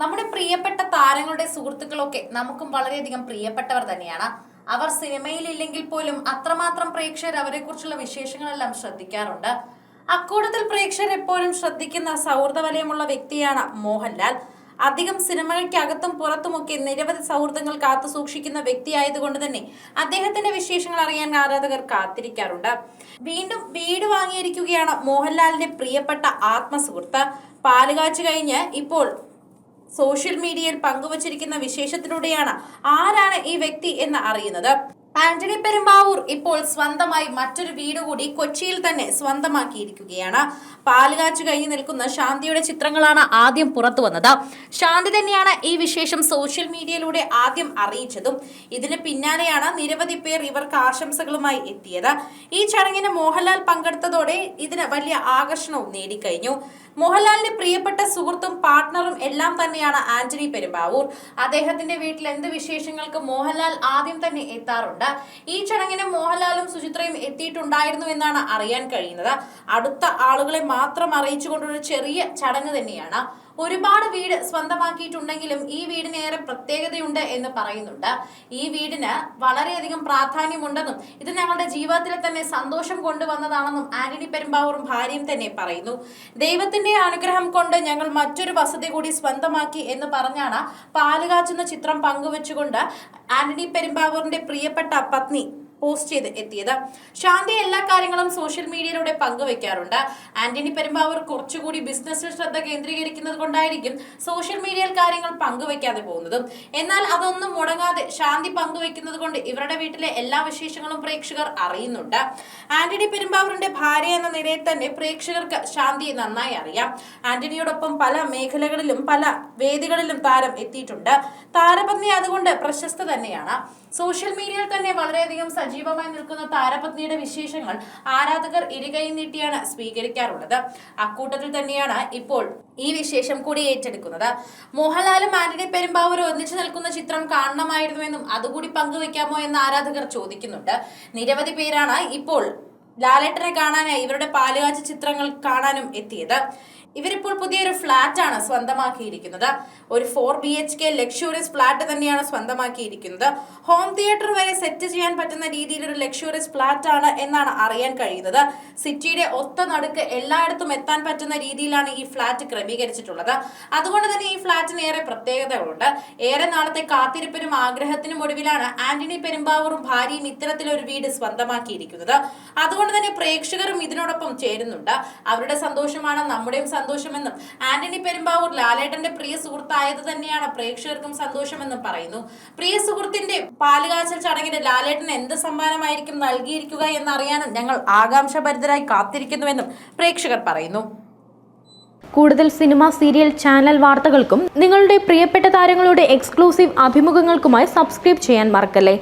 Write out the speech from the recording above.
നമ്മുടെ പ്രിയപ്പെട്ട താരങ്ങളുടെ സുഹൃത്തുക്കളൊക്കെ നമുക്കും വളരെയധികം പ്രിയപ്പെട്ടവർ തന്നെയാണ്. അവർ സിനിമയിലില്ലെങ്കിൽ പോലും അത്രമാത്രം പ്രേക്ഷകർ അവരെ കുറിച്ചുള്ള വിശേഷങ്ങളെല്ലാം ശ്രദ്ധിക്കാറുണ്ട്. അക്കൂട്ടത്തിൽ പ്രേക്ഷകർ എപ്പോഴും ശ്രദ്ധിക്കുന്ന സൗഹൃദ വലയമുള്ള വ്യക്തിയാണ് മോഹൻലാൽ. അധികം സിനിമകൾക്കകത്തും പുറത്തുമൊക്കെ നിരവധി സൗഹൃദങ്ങൾ കാത്തു സൂക്ഷിക്കുന്ന വ്യക്തിയായതുകൊണ്ട് തന്നെ അദ്ദേഹത്തിന്റെ വിശേഷങ്ങൾ അറിയാൻ ആരാധകർ കാത്തിരിക്കാറുണ്ട്. വീണ്ടും വീട് വാങ്ങിയിരിക്കുകയാണ് മോഹൻലാലിന്റെ പ്രിയപ്പെട്ട ആത്മസുഹൃത്ത്. പാലുകാച്ചു കഴിഞ്ഞ് ഇപ്പോൾ സോഷ്യൽ മീഡിയയിൽ പങ്കുവച്ചിരിക്കുന്ന വിശേഷത്തിലൂടെയാണ് ആരാണ് ഈ വ്യക്തി എന്ന് അറിയുന്നത്. ആന്റണി പെരുമ്പാവൂർ ഇപ്പോൾ സ്വന്തമായി മറ്റൊരു വീട് കൂടി കൊച്ചിയിൽ തന്നെ സ്വന്തമാക്കിയിരിക്കുകയാണ്. പാലുകാച്ചു കഴിഞ്ഞ് നിൽക്കുന്ന ശാന്തിയുടെ ചിത്രങ്ങളാണ് ആദ്യം പുറത്തു വന്നത്. ശാന്തി തന്നെയാണ് ഈ വിശേഷം സോഷ്യൽ മീഡിയയിലൂടെ ആദ്യം അറിയിച്ചതും. ഇതിന് പിന്നാലെയാണ് നിരവധി പേർ ഇവർക്ക് ആശംസകളുമായി എത്തിയത്. ഈ ചടങ്ങിന് മോഹൻലാൽ പങ്കെടുത്തതോടെ ഇതിന് വലിയ ആകർഷണവും നേടിക്കഴിഞ്ഞു. മോഹൻലാലിന്റെ പ്രിയപ്പെട്ട സുഹൃത്തും പാർട്ട്ണറും എല്ലാം തന്നെയാണ് ആന്റണി പെരുമ്പാവൂർ. അദ്ദേഹത്തിന്റെ വീട്ടിൽ എന്ത് വിശേഷങ്ങൾക്ക് മോഹൻലാൽ ആദ്യം തന്നെ എത്താറുണ്ട്? ഈ ചടങ്ങിന് മോഹൻലാലും സുചിത്രയും എത്തിയിട്ടുണ്ടായിരുന്നു എന്നാണ് അറിയാൻ കഴിയുന്നത്. അടുത്ത ആളുകളെ മാത്രം അറിയിച്ചുകൊണ്ടൊരു ചെറിയ ചടങ്ങ് തന്നെയാണ് ഒരുപാട് വീട് സ്വന്തമാക്കിയിട്ടുണ്ടെങ്കിലും ഈ വീടിന് ഏറെ പ്രത്യേകതയുണ്ട് എന്ന് പറയുന്നുണ്ട്. ഈ വീടിന് വളരെയധികം പ്രാധാന്യമുണ്ടെന്നും ഇത് ഞങ്ങളുടെ ജീവിതത്തിൽ തന്നെ സന്തോഷം കൊണ്ടുവന്നതാണെന്നും ആന്റണി പെരുമ്പാവൂറും ഭാര്യയും തന്നെ പറയുന്നു. ദൈവത്തിന്റെ അനുഗ്രഹം കൊണ്ട് ഞങ്ങൾ മറ്റൊരു വസതി കൂടി സ്വന്തമാക്കി എന്ന് പറഞ്ഞാണ് പാലുകാച്ചുന്ന ചിത്രം പങ്കുവെച്ചുകൊണ്ട് ആന്റണി പെരുമ്പാവൂറിന്റെ പ്രിയപ്പെട്ട പത്നി പോസ്റ്റ് ചെയ്ത് എത്തിയത്. ശാന്തി എല്ലാ കാര്യങ്ങളും സോഷ്യൽ മീഡിയയിലൂടെ പങ്കുവെക്കാറുണ്ട്. ആന്റണി പെരുമ്പാവൂർ കുറച്ചുകൂടി ബിസിനസ്സിൽ ശ്രദ്ധ കേന്ദ്രീകരിക്കുന്നത് കൊണ്ടായിരിക്കും സോഷ്യൽ മീഡിയയിൽ കാര്യങ്ങൾ പങ്കുവെക്കാതെ പോകുന്നതും. എന്നാൽ അതൊന്നും മുടങ്ങാതെ ശാന്തി പങ്കുവെക്കുന്നത് കൊണ്ട് ഇവരുടെ വീട്ടിലെ എല്ലാ വിശേഷങ്ങളും പ്രേക്ഷകർ അറിയുന്നുണ്ട്. ആന്റണി പെരുമ്പാവൂരിന്റെ ഭാര്യ എന്ന നിലയിൽ തന്നെ പ്രേക്ഷകർക്ക് ശാന്തിയെ നന്നായി അറിയാം. ആന്റണിയോടൊപ്പം പല മേഖലകളിലും പല വേദികളിലും താരം എത്തിയിട്ടുണ്ട്. താരപത്നി അതുകൊണ്ട് പ്രശസ്ത തന്നെയാണ്. സോഷ്യൽ മീഡിയയിൽ തന്നെ വളരെയധികം സജീവമായി നിൽക്കുന്ന താരപത്നിയുടെ വിശേഷങ്ങൾ ആരാധകർ ഇരുകൈ നീട്ടിയാണ് സ്വീകരിക്കാറുള്ളത്. അക്കൂട്ടത്തിൽ തന്നെയാണ് ഇപ്പോൾ ഈ വിശേഷം കൂടി ഏറ്റെടുക്കുന്നത്. മോഹൻലാലും ആന്റണി പെരുമ്പാവൂരും ഒന്നിച്ചു നിൽക്കുന്ന ചിത്രം കാണണമായിരുന്നുവെന്നും അതുകൂടി പങ്കുവെക്കാമോ എന്ന് ആരാധകർ ചോദിക്കുന്നുണ്ട്. നിരവധി പേരാണ് ഇപ്പോൾ ലാലേട്ടനെ കാണാനായി ഇവരുടെ പാലുകാച്ച ചിത്രങ്ങൾ കാണാനും എത്തിയത്. ഇവരിപ്പോൾ പുതിയൊരു ഫ്ലാറ്റ് ആണ് സ്വന്തമാക്കിയിരിക്കുന്നത്. ഒരു four B H K luxurious flat തന്നെയാണ് സ്വന്തമാക്കിയിരിക്കുന്നത്. ഹോം തിയേറ്റർ വരെ സെറ്റ് ചെയ്യാൻ പറ്റുന്ന രീതിയിൽ ഒരു ലക്ഷൂറിയസ് ഫ്ലാറ്റ് ആണ് എന്നാണ് അറിയാൻ കഴിയുന്നത്. സിറ്റിയുടെ ഒത്ത നടുക്ക് എല്ലായിടത്തും എത്താൻ പറ്റുന്ന രീതിയിലാണ് ഈ ഫ്ലാറ്റ് ക്രമീകരിച്ചിട്ടുള്ളത്. അതുകൊണ്ട് തന്നെ ഈ ഫ്ലാറ്റിന് ഏറെ പ്രത്യേകതകളുണ്ട്. ഏറെ നാളത്തെ കാത്തിരിപ്പിനും ആഗ്രഹത്തിനും ഒടുവിലാണ് ആന്റണി പെരുമ്പാവൂറും ഭാര്യയും ഇത്തരത്തിലൊരു വീട് സ്വന്തമാക്കിയിരിക്കുന്നത്. അതുകൊണ്ട് തന്നെ പ്രേക്ഷകരും ഇതിനോടൊപ്പം ചേരുന്നുണ്ട്. അവരുടെ സന്തോഷമാണ് നമ്മുടെയും സന്തോഷമെന്നും ആന്റണി പെരുമ്പാവൂർ ലാലേട്ടന്റെ പ്രിയ സുഹൃത്തായത് തന്നെയാണ് പ്രേക്ഷകർക്കും സന്തോഷമെന്നും പറയുന്നു. പ്രിയ സുഹൃത്തിന്റെ പാലുകാച്ചൽ ചടങ്ങിന് ലാലേട്ടൻ എന്ത് സമ്മാനമായിരിക്കും നൽകിയിരിക്കുക എന്നറിയാനും ഞങ്ങൾ ആകാംക്ഷഭരിതരായി കാത്തിരിക്കുന്നുവെന്നും പ്രേക്ഷകർ പറയുന്നു. കൂടുതൽ സിനിമ സീരിയൽ ചാനൽ വാർത്തകൾക്കും നിങ്ങളുടെ പ്രിയപ്പെട്ട താരങ്ങളുടെ എക്സ്ക്ലൂസീവ് അഭിമുഖങ്ങൾക്കുമായി സബ്സ്ക്രൈബ് ചെയ്യാൻ മറക്കല്ലേ?